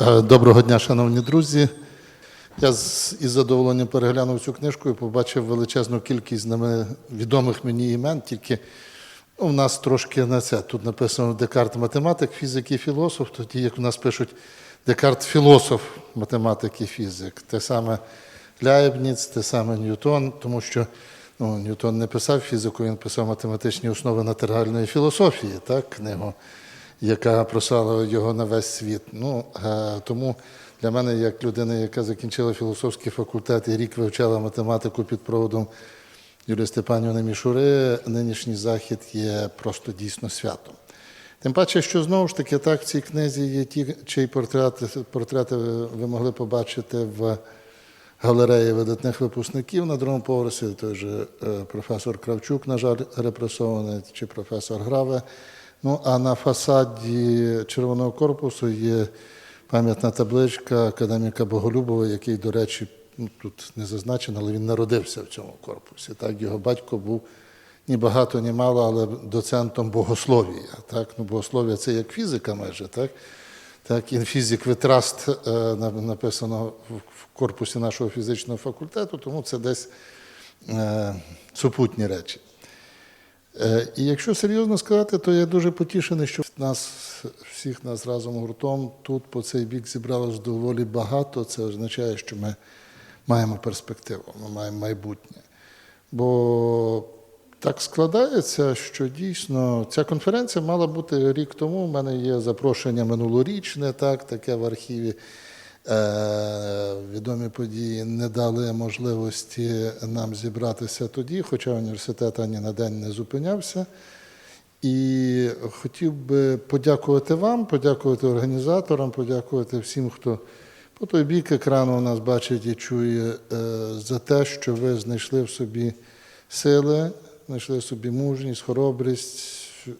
Е, Доброго дня, шановні друзі. Я із задоволенням переглянув цю книжку і побачив величезну кількість відомих мені імен. Тільки ну, у нас трошки на це. Тут написано Декарт математик, фізик і філософ, тоді як у нас пишуть Декарт філософ, математик і фізик. Те саме Ляєбніц, те саме Ньютон, тому що ну, Ньютон не писав фізику, він писав математичні основи натуральної філософії, так, книгу яка прослала його на весь світ. Ну, е, тому для мене, як людини, яка закінчила філософський факультет і рік вивчала математику під проводом Юлії Степанівни Мішури, нинішній захід є просто дійсно святом. Тим паче, що знову ж таки так в цій книзі є ті, чиї портрети, портрети ви могли побачити в галереї видатних випускників на другому поверсі, той же е, професор Кравчук, на жаль, репресований, чи професор Граве. Ну, а на фасаді червоного корпусу є пам'ятна табличка академіка Боголюбова, який, до речі, ну, тут не зазначено, але він народився в цьому корпусі. Так, його батько був ні багато, ні мало, але доцентом богослов'я. Так? Ну, богослов'я це як фізика майже, так? Так, Trust е, на- написано в в корпусі нашого фізичного факультету, тому це десь е, супутні речі. Е, І якщо серйозно сказати, то я дуже потішений, що нас всіх нас разом гуртом тут по цей бік зібралось доволі багато. Це означає, що ми маємо перспективу, ми маємо майбутнє. Бо так складається, що дійсно ця конференція мала бути рік тому. У мене є запрошення минулорічне, так, таке в архіві. Е, відомі події не дали можливості нам зібратися тоді, хоча університет ані на день не зупинявся. І хотів би подякувати вам, подякувати організаторам, подякувати всім, хто по той бік екрану нас бачить і чує, е, за те, що ви знайшли в собі сили, знайшли в собі мужність, хоробрість е,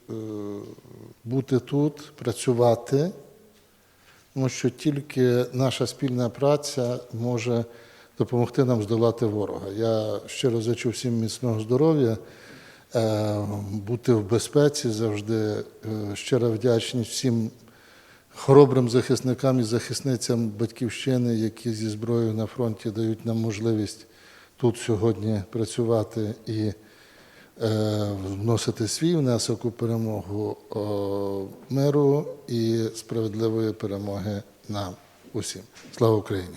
бути тут, працювати тому що тільки наша спільна праця може допомогти нам здолати ворога. Я щиро зичу всім міцного здоров'я, е, бути в безпеці завжди. Е, Щира вдячність всім хоробрим захисникам і захисницям батьківщини, які зі зброєю на фронті дають нам можливість тут сьогодні працювати і вносити свій внесок у перемогу миру і справедливої перемоги нам усім. Слава Україні!